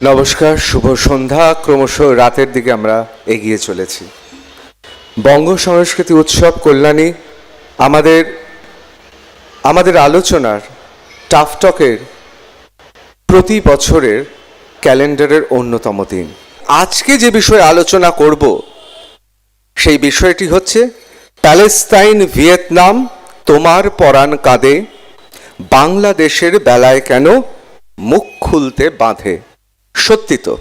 নমস্কার, শুভ সন্ধ্যা। ক্রমশ রাতের দিকে আমরা এগিয়ে চলেছি। বঙ্গ সংস্কৃতি উৎসব কল্যাণী আমাদের আমাদের আলোচনার টাফটকের প্রতি বছরের ক্যালেন্ডারের অন্যতম দিন। আজকে যে বিষয়ে আলোচনা করব, সেই বিষয়টি হচ্ছে প্যালেস্তাইন ভিয়েতনাম তোমার পরাণ কাঁদে, বাংলাদেশের বেলায় কেন মুখ খুলতে বাঁধে। সত্যি তো,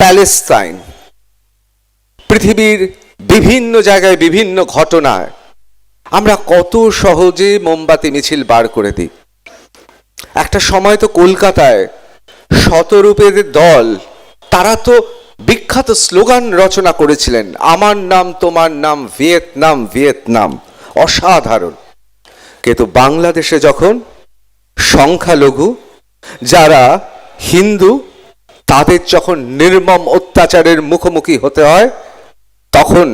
প্যালেস্তাইন, পৃথিবীর বিভিন্ন জায়গায় বিভিন্ন ঘটনায় আমরা কত সহজে মোমবাতি, মিছিল বার করে দিই। একটা সময় তো কলকাতায় শতরূপের দল, তারা তো বিখ্যাত স্লোগান রচনা করেছিলেন, আমার নাম, তোমার নাম, ভিয়েতনাম ভিয়েতনাম, অসাধারণ। কিন্তু বাংলাদেশে যখন সংখ্যালঘু, যারা হিন্দু তাদের যখন নির্মম অত্যাচারের মুখোমুখি হতে হয়, তখন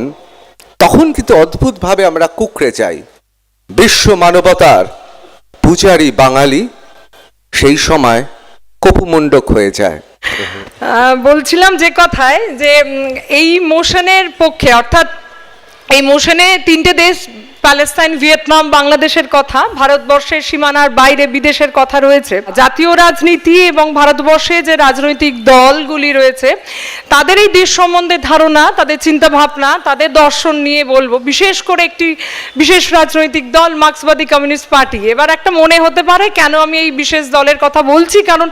তখন কিন্তু অদ্ভুতভাবে আমরা কুকড়ে যাই। বিশ্ব মানবতার পূজারী বাঙালি সেই সময় কপুমণ্ডক হয়ে যায়। বলছিলাম যে কথায় যে এই মোশনের পক্ষে, অর্থাৎ এই মোশনে তিনটে দেশ প্যালেস্তাইন, ভিয়েতনাম, বাংলাদেশের কথা, ভারতবর্ষের সীমানার বাইরে বিদেশের কথা রয়েছে। জাতীয় রাজনীতি এবং ভারতবর্ষে যে রাজনৈতিক দলগুলি রয়েছে, তাদের এই দেশ সম্বন্ধে ধারণা, তাদের চিন্তা ভাবনা তাদের দর্শন নিয়ে বলব। বিশেষ করে একটি বিশেষ রাজনৈতিক দল, মার্ক্সবাদী কমিউনিস্ট পার্টি। এবার একটা মনে হতে পারে, কেন আমি এই বিশেষ দলের কথা বলছি? কারণ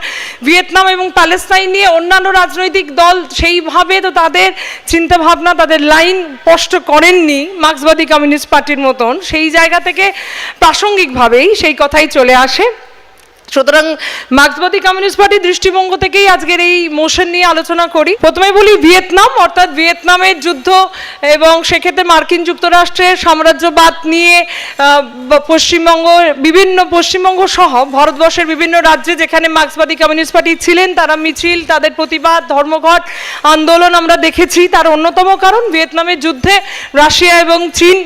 ভিয়েতনাম এবং প্যালেস্তাইন নিয়ে অন্যান্য রাজনৈতিক দল সেইভাবে তো তাদের চিন্তা ভাবনা তাদের লাইন স্পষ্ট করেননি মার্ক্সবাদী কমিউনিস্ট পার্টির মতন সেই জায়গা থেকে প্রাসঙ্গিকভাবেই সেই কথাই চলে আসে। সুতরাং মার্ক্সবাদী কমিউনিস্ট পার্টির দৃষ্টিভঙ্গ থেকেই আজকের এই মোশন নিয়ে আলোচনা করি। প্রথমে বলি ভিয়েতনাম, অর্থাৎ ভিয়েতনামের যুদ্ধ এবং সেক্ষেত্রে মার্কিন যুক্তরাষ্ট্রের সাম্রাজ্যবাদ নিয়ে পশ্চিমবঙ্গ, বিভিন্ন পশ্চিমবঙ্গ সহ ভারতবর্ষের বিভিন্ন রাজ্যে যেখানে মার্ক্সবাদী কমিউনিস্ট পার্টি ছিলেন, তারা মিছিল, তাদের প্রতিবাদ, ধর্মঘট, আন্দোলন আমরা দেখেছি। তার অন্যতম কারণ ভিয়েতনামের যুদ্ধে রাশিয়া এবং চীন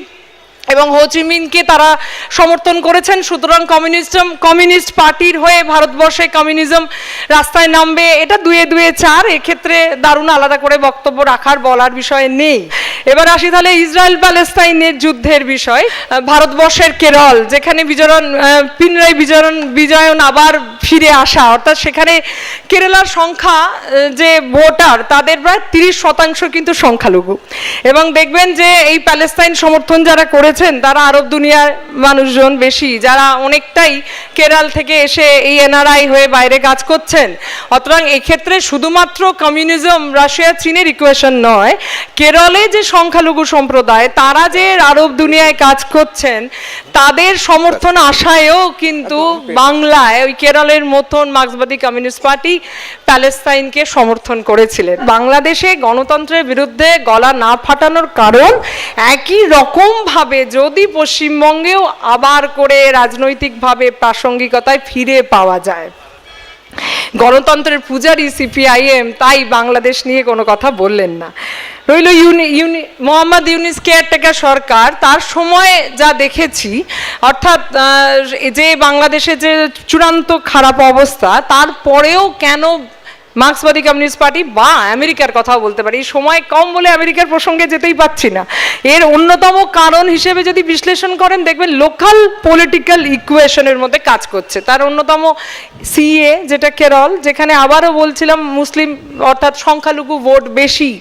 এবং হোচিমিনকে তারা সমর্থন করেছেন। সুতরাং কমিউনিজম, কমিউনিস্ট পার্টির হয়ে ভারতবর্ষে কমিউনিজম রাস্তায় নামবে, এটা দুয়ে দুয়ে চার। এক্ষেত্রে দারুণ আলাদা করে বক্তব্য রাখার বলার বিষয় নেই। এবার আসি তাহলে ইসরায়েল প্যালেস্তাইনের যুদ্ধের বিষয়। ভারতবর্ষের কেরল, যেখানে বিজয়ন পিনরাই বিজয়ন বিজয়ন আবার ফিরে আসা। অর্থাৎ সেখানে কেরালার সংখ্যা যে ভোটার, তাদের প্রায় তিরিশ শতাংশ কিন্তু সংখ্যালঘু। এবং দেখবেন যে এই প্যালেস্তাইন সমর্থন যারা করেছেন তারা আরব দুনিয়ার মানুষজন বেশি যারা অনেকটাই কেরাল থেকে এসে এই এনআরআই হয়ে বাইরে কাজ করছেন। অতরাং এক্ষেত্রে শুধুমাত্র কমিউনিজম রাশিয়া চীনের ইকুয়েশন নয় কেরলে যে সংখ্যালঘু সম্প্রদায় তারা যে আরব দুনিয়ায় কাজ করছেন তাদের সমর্থন আশায়ও কিন্তু বাংলায় ওই কেরলের মতন মার্ক্সবাদী কমিউনিস্ট পার্টি প্যালেস্তাইনকে সমর্থন করেছিলেন। বাংলাদেশে গণতন্ত্রের বিরুদ্ধে গলা না ফাটানোর কারণ একই রকম ভাবে যদি পশ্চিমবঙ্গেও আবার করে রাজনৈতিকভাবে প্রাসঙ্গিকতায় ফিরে পাওয়া যায়। গণতন্ত্রের পূজারী সিপিআইএম তাই বাংলাদেশ নিয়ে কোনো কথা বললেন না। রইল ইউনি ইউনি, মোহাম্মদ ইউনিস কেয়ারটেকার সরকার, তার সময়ে যা দেখেছি, অর্থাৎ যে বাংলাদেশে যে চূড়ান্ত খারাপ অবস্থা, তারপরেও কেন মার্ক্সবাদী কমিউনিস্ট পার্টি বা আমেরিকার কথা বলতে পারি। সময় কম বলে আমেরিকার প্রসঙ্গে যেতেই পাচ্ছি না। এর অন্যতম কারণ হিসেবে যদি বিশ্লেষণ করেন, দেখবেন লোকাল পলিটিক্যাল ইকুয়েশনের মধ্যে কাজ করছে। তার অন্যতম সিএ যেটা কেরল যেখানে আবারও বলছিলাম মুসলিম, অর্থাৎ সংখ্যালঘু ভোট বেশি।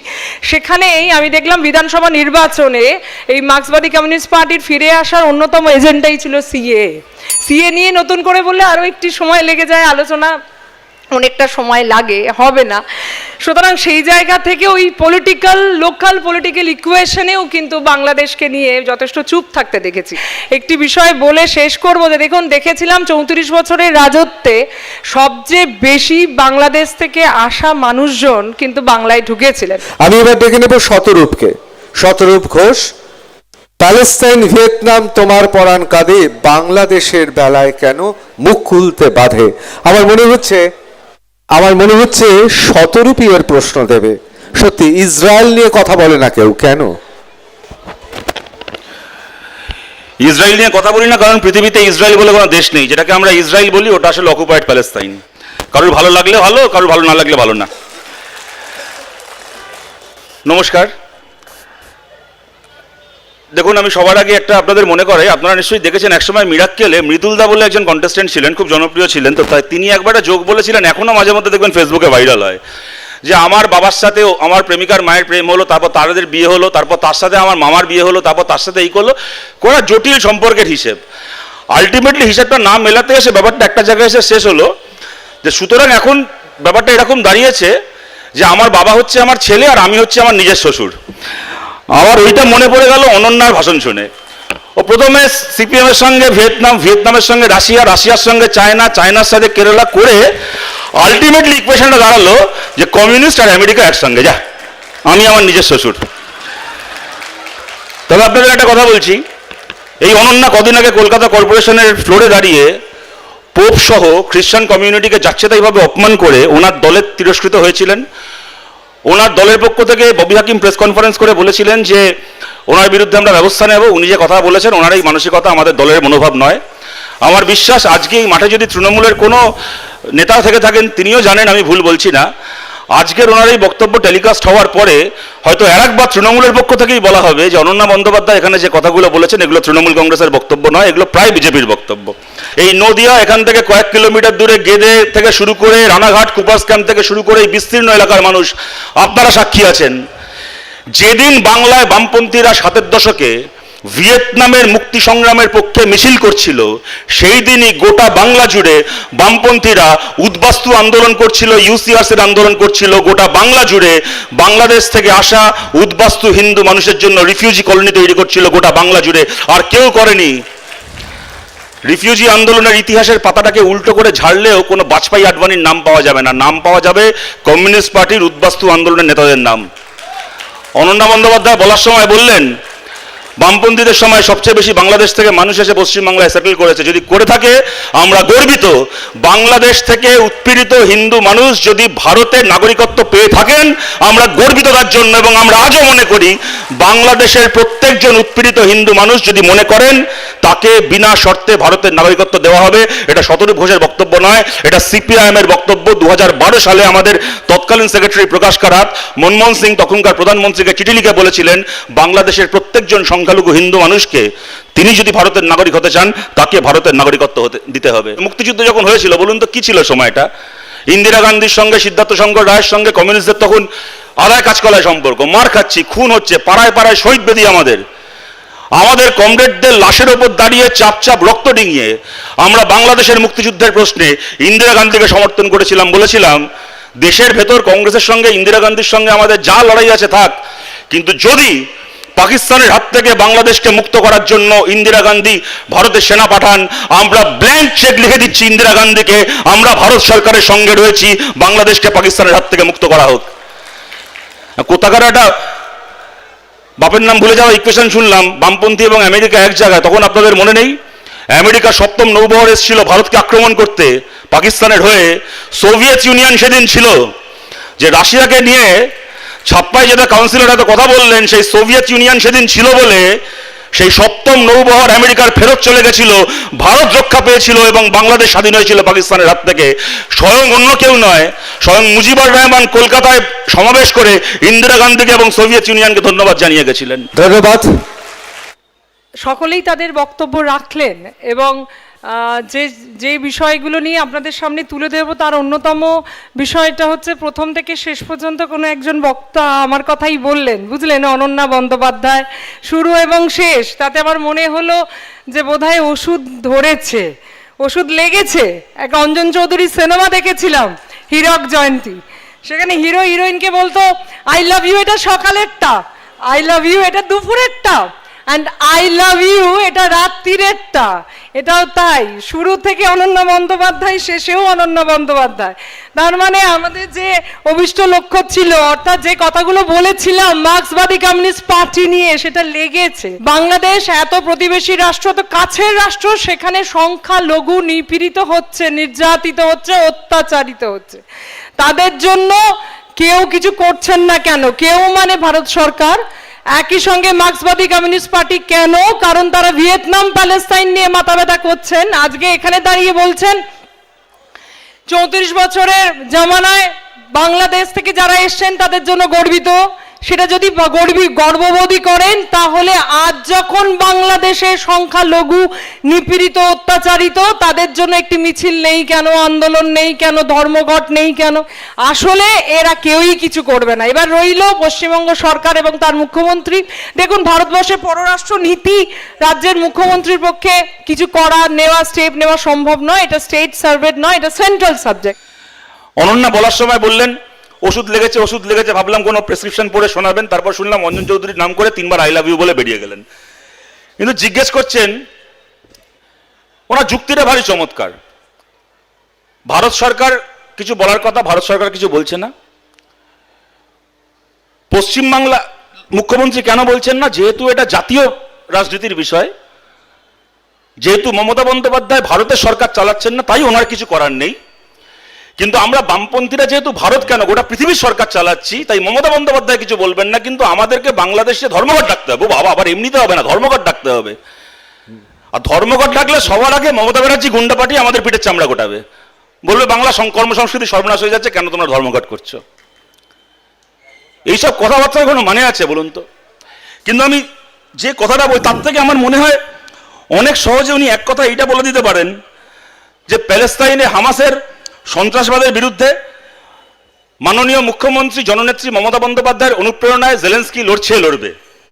সেখানেই আমি দেখলাম বিধানসভা নির্বাচনে এই মার্ক্সবাদী কমিউনিস্ট পার্টির ফিরে আসার অন্যতম এজেন্ডাই ছিল সিএ সিএ নিয়ে নতুন করে বললে আরও একটি সময় লেগে যায় আলোচনা। অনেকটা সময় লাগে, হবে না। সুতরাং সেই জায়গা থেকে ওই পলিটিক্যাল লোকাল পলিটিক্যাল ইকুয়েশনেও কিন্তু বাংলাদেশকে নিয়ে যথেষ্ট চুপ থাকতে দেখেছি। একটি বিষয় বলে শেষ করব যে দেখুন, দেখেছিলাম চৌত্রিশ বছরের রাজত্বে সবচেয়ে বেশি বাংলাদেশ থেকে আসা মানুষজন কিন্তু বাংলায় ঢুকেছিলেন। আমি এবার দেখে নেব শতরূপকে। শতরূপ ঘোষ প্যালেস্তাইন ভিয়েতনাম, তোমার পরাণ কাঁদে, বাংলাদেশের বেলায় কেন মুখ খুলতে বাধে? আমার মনে হচ্ছে আমার মনে হচ্ছে শতরূপী এর প্রশ্ন দেবে। সত্যি, ইসরায়েল নিয়ে কথা বলে না কেউ, কেন? ইসরায়েল নিয়ে কথা বলি না কারণ পৃথিবীতে ইসরায়েল বলে কোনো দেশ নেই। যেটাকে আমরা ইসরায়েল বলি, ওটা আসলে অকুপাইড প্যালেস্তাইন কারোর ভালো লাগলে ভালো, কারোর ভালো না লাগলে ভালো না। নমস্কার। দেখুন, আমি সবার আগে একটা আপনাদের মনে করে আপনারা নিশ্চয়ই দেখেছেন, একসময় মিরাক্কেলে মৃদুলদা বলে একজন কন্টেস্টেন্ট ছিলেন, খুব জনপ্রিয় ছিলেন, তো তাই তিনি একবার যোগ বলেছিলেন, এখনও মাঝে মধ্যে দেখবেন ফেসবুকে ভাইরাল হয়, যে আমার বাবার সাথে আমার প্রেমিকার মায়ের প্রেম হলো, তারপর তাদের বিয়ে হলো, তারপর তার সাথে আমার মামার বিয়ে হলো, তারপর তার সাথে এই করল কোন জটিল সম্পর্কের হিসেব। আলটিমেটলি হিসাবটা না মেলাতে এসে ব্যাপারটা একটা জায়গায় এসে শেষ হলো, যে সুতরাং এখন ব্যাপারটা এরকম দাঁড়িয়েছে, যে আমার বাবা হচ্ছে আমার ছেলে আর আমি হচ্ছে আমার নিজের শ্বশুর। আমার ওইটা মনে পড়ে গেল অনন্যার ভাষণ শুনে। ও প্রথমে সিপিএম এর সঙ্গে ভিয়েতনাম, ভিয়েতনামের সঙ্গে রাশিয়া, রাশিয়ার সঙ্গে চায়না, চায়নার সাথে কেরালা করে আলটিমেটলি ইকুয়েশনটা দাঁড়াল যে কমিউনিস্ট আর আমেরিকা একসঙ্গে। যা, আমি আমার নিজের শ্বশুর। তবে আপনাদের একটা কথা বলছি, এই অনন্যা কদিন আগে কলকাতা কর্পোরেশনের ফ্লোরে দাঁড়িয়ে পোপ সহ খ্রিস্টান কমিউনিটিকে যাচ্ছে তাইভাবে অপমান করে ওনার দলের তিরস্কৃত হয়েছিলেন। ওনার দলের পক্ষ থেকে ববি হাকিম প্রেস কনফারেন্স করে বলেছিলেন যে ওনার বিরুদ্ধে আমরা ব্যবস্থা নেব। উনি যে কথা বলেছেন ওনার এই মানসিকতা আমাদের দলের মনোভাব নয়। আমার বিশ্বাস আজকে এই মাঠে যদি তৃণমূলের কোনো নেতা থেকে থাকেন, তিনিও জানেন, আমি ভুল বলছি না। আজকের ওনার এই বক্তব্য টেলিকাস্ট হওয়ার পরে হয়তো আর একবার তৃণমূলের পক্ষ থেকেই বলা হবে যে অনন্যা বন্দ্যোপাধ্যায় এখানে যে কথাগুলো বলেছেন, এগুলো তৃণমূল কংগ্রেসের বক্তব্য নয়, এগুলো প্রায় বিজেপির বক্তব্য। এই নদিয়া এখান থেকে কয়েক কিলোমিটার দূরে গেদে থেকে শুরু করে রানাঘাট, কুপাস ক্যাম্প থেকে শুরু করে এই বিস্তীর্ণ এলাকার মানুষ আপনারা সাক্ষী আছেন। যেদিন বাংলায় বামপন্থীরা সাতের দশকে ভিয়েতনামের মুক্তি সংগ্রামের পক্ষে মিছিল করছিল। সেই দিনই গোটা বাংলা জুড়ে বামপন্থীরা উদ্বাস্তু আন্দোলন করছিল, ইউসিআরসির আন্দোলন করছিল। গোটা বাংলা জুড়ে বাংলাদেশ থেকে আসা উদ্বাস্তু হিন্দু মানুষের জন্য রিফিউজি কলোনি তৈরি করছিল গোটা বাংলা জুড়ে। আর কেউ করেনি। রিফিউজি আন্দোলনের ইতিহাসের পাতাটাকে উল্টো করে ঝাড়লেও কোনো বাজপেয়ী আডবাণীর নাম পাওয়া যাবে না। নাম পাওয়া যাবে কমিউনিস্ট পার্টির উদ্বাস্তু আন্দোলনের নেতাদের নাম। অনন্যা বন্দ্যোপাধ্যায় বলার সময় বললেন বামপন্থীদের সময় সবচেয়ে বেশি বাংলাদেশ থেকে মানুষ এসে পশ্চিমবাংলায় সেটেল করেছে। যদি করে থাকে, আমরা গর্বিত। বাংলাদেশ থেকে উৎপীড়িত হিন্দু মানুষ যদি ভারতের নাগরিকত্ব পেয়ে থাকেন, আমরা গর্বিত তার জন্য এবং আমরা আজও মনে করি, বাংলাদেশের প্রত্যেকজন উৎপীড়িত হিন্দু মানুষ যদি মনে করেন, তাকে বিনা শর্তে ভারতের নাগরিকত্ব দেওয়া হবে। এটা শতরূপ ঘোষের বক্তব্য নয়, এটা সিপিআইএম এর বক্তব্য। দু হাজার বারো সালে আমাদের তৎকালীন সেক্রেটারি প্রকাশ কারাত মনমোহন সিং, তখনকার প্রধানমন্ত্রীকে চিঠি লিখে বলেছিলেন, বাংলাদেশের প্রত্যেকজন সংখ্যালঘু হিন্দু মানুষকে তিনি যদি ভারতের নাগরিক হতে চান, তাকে ভারতের নাগরিকত্ব দিতে হবে। মুক্তিযুদ্ধ যখন হয়েছিল, বলুন তো কি ছিল সময়টা? ইন্দিরা গান্ধীর সঙ্গে সিদ্ধার্থ শঙ্কর রায়ের সঙ্গে কমিউনিস্টদের তখন আদায় কাজকলায় সম্পর্ক। মার খাচ্ছি, খুন হচ্ছে, পাড়ায় পাড়ায় শহীদ বেদি আমাদের। আমাদের কমরেডদের লাশের ওপর দাঁড়িয়ে চাপ চাপ রক্ত ডিঙিয়ে আমরা বাংলাদেশের মুক্তিযুদ্ধের প্রশ্নে ইন্দিরা গান্ধীকে সমর্থন করেছিলাম, বলেছিলাম, দেশের ভেতর কংগ্রেসের সঙ্গে, ইন্দিরা গান্ধীর সঙ্গে আমাদের যা লড়াই আছে থাক, কিন্তু যদি পাকিস্তানের হাত থেকে বাংলাদেশকে মুক্ত করার জন্য ইন্দিরা গান্ধী ভারতের সেনা পাঠান। আমরা ব্ল্যাঙ্ক চেক লিখে দিচ্ছি ইন্দিরা গান্ধীকে। আমরা ভারত সরকারের সঙ্গে রয়েছি। বাংলাদেশকে পাকিস্তানের হাত থেকে মুক্ত করা হোক। কোথাকার একটা বাপের নাম ভুলে যাওয়া ইকুয়েশন শুনলাম। বামপন্থী এবং আমেরিকা এক জায়গায়। তখন আপনাদের মনে নেই? আমেরিকা সপ্তম নৌবহর এসেছিল ভারতকে আক্রমণ করতে। পাকিস্তানের হয়ে সোভিয়েত ইউনিয়ন সেদিন ছিল যে রাশিয়াকে নিয়ে ছাপ্পাই যেটা কাউন্সিলর এত কথা বললেন সেই সোভিয়েত ইউনিয়ন সেদিন ছিল বলে সেই সপ্তম নৌবহর আমেরিকার ফেরত চলে গেছিল ভারত রক্ষা পেয়েছিল এবং বাংলাদেশ স্বাধীন হয়েছিল পাকিস্তানের হাত থেকে। স্বয়ং অন্য কেউ নয় স্বয়ং মুজিবুর রহমান কলকাতায় সমাবেশ করে ইন্দিরা গান্ধীকে এবং সোভিয়েত ইউনিয়নকে ধন্যবাদ জানিয়ে গেছিলেন। ধন্যবাদ। সকলেই তাদের বক্তব্য রাখলেন এবং যে যে বিষয়গুলো নিয়ে আপনাদের সামনে তুলে ধরবো, তার অন্যতম বিষয়টা হচ্ছে প্রথম থেকে শেষ পর্যন্ত কোনো একজন বক্তা আমার কথাই বললেন, বুঝলেন? অনন্যা বন্দ্যোপাধ্যায় শুরু এবং শেষ। তাতে আমার মনে হলো যে বোধহয় ওষুধ ধরেছে, ওষুধ লেগেছে। এক অঞ্জন চৌধুরীর সিনেমা দেখেছিলাম, হীরক জয়ন্তী। সেখানে হিরো, হিরোইনকে বলতো আই লাভ ইউ এটা সকালেরটা আই লাভ ইউ এটা দুপুরেরটা। অ্যান্ড আই লাভ ইউ এটা রাত্রিরেরটা। এটাও তাই। শুরু থেকে অনন্য বন্দ্যোপাধ্যায়, শেষেও অনন্য বন্দ্যোপাধ্যায়। তার মানে আমাদের যে অভিষ্ট লক্ষ্য ছিল, অর্থাৎ যে কথাগুলো বলেছিলাম, মার্ক্সবাদী কমিউনিস্ট পার্টি নিয়ে, সেটা লেগেছে। বাংলাদেশ এত প্রতিবেশী রাষ্ট্র, তো কাছের রাষ্ট্র, সেখানে সংখ্যা লঘু নিপীড়িত হচ্ছে, নির্যাতিত হচ্ছে, অত্যাচারিত হচ্ছে। তাদের জন্য কেউ কিছু করছেন না কেন? কেউ মানে ভারত সরকার? একই সঙ্গে মার্ক্সবাদী কমিউনিস্ট পার্টি কেন? কারণ তারা ভিয়েতনাম, প্যালেস্তাইন নিয়ে মাথা ব্যথা করছেন। আজকে এখানে দাঁড়িয়ে বলছেন, চৌত্রিশ বছরের জামানায় বাংলাদেশ থেকে যারা এসছেন তাদের জন্য গর্বিত। সেটা যদি গর্বি গর্ববোধই করেন, তাহলে আজ যখন বাংলাদেশের সংখ্যালঘু নিপীড়িত, অত্যাচারিত, তাদের জন্য একটি মিছিল নেই কেন? আন্দোলন নেই কেন? ধর্মঘট নেই কেন? আসলে এরা কেউই কিছু করবে না। এবার রইল পশ্চিমবঙ্গ সরকার এবং তার মুখ্যমন্ত্রী। দেখুন ভারতবর্ষের পররাষ্ট্র নীতি রাজ্যের মুখ্যমন্ত্রীর পক্ষে কিছু করা, নেওয়া স্টেপ নেওয়া সম্ভব নয়। এটা স্টেট সার্ভেট নয়, এটা সেন্ট্রাল সাবজেক্ট অনন্যা বলার সময় বললেন ওষুধ লেগেছে ওষুধ লেগেছে, ভাবলাম কোনো প্রেসক্রিপশন পড়ে শোনাবেন, তারপর শুনলাম অঞ্জন চৌধুরীর নাম করে তিনবার আই লাভ ইউ বলে বেরিয়ে গেলেন। কিন্তু জিজ্ঞেস করছেন, ওনার যুক্তিটা ভারী চমৎকার। ভারত সরকার কিছু বলার কথা, ভারত সরকার কিছু বলছে না। পশ্চিমবাংলা মুখ্যমন্ত্রী কেন বলছেন না? যেহেতু এটা জাতীয় রাজনীতির বিষয়, যেহেতু মমতা বন্দ্যোপাধ্যায় ভারতের সরকার চালাচ্ছেন না, তাই ওনার কিছু করার নেই। কিন্তু আমরা বামপন্থীরা যেহেতু ভারত কেন? গোটা পৃথিবীর সরকার চালাচ্ছি, তাই মমতা বন্দ্যোপাধ্যায় কিছু বলবেন না, কিন্তু আমাদেরকে বাংলাদেশে ধর্মঘট ডাকতে হবে। বাবা, আবার এমনিতে হবে না, ধর্মঘট ডাকতে হবে। আর ধর্মঘট ডাকলে সবার আগে মমতা ব্যানার্জি গুন্ডা পাঠিয়ে আমাদের পিঠের চামড়া গোটাবে। বলবে, বাংলা কর্মসংস্কৃতি সর্বনাশ হয়ে যাচ্ছে, কেন তোমরা ধর্মঘট করছ? এইসব কথাবার্তার কোনো মানে আছে বলুন তো? কিন্তু আমি যে কথাটা বলি তার থেকে আমার মনে হয় অনেক সহজে উনি এক কথা এইটা বলে দিতে পারেন যে, প্যালেস্তাইনে হামাসের সন্ত্রাসবাদের বিরুদ্ধে মাননীয় মুখ্যমন্ত্রী জননেত্রী মমতা বন্দ্যোপাধ্যায়ের অনুপ্রেরণায় জেলেন্সকি লড়ছে লড়বে।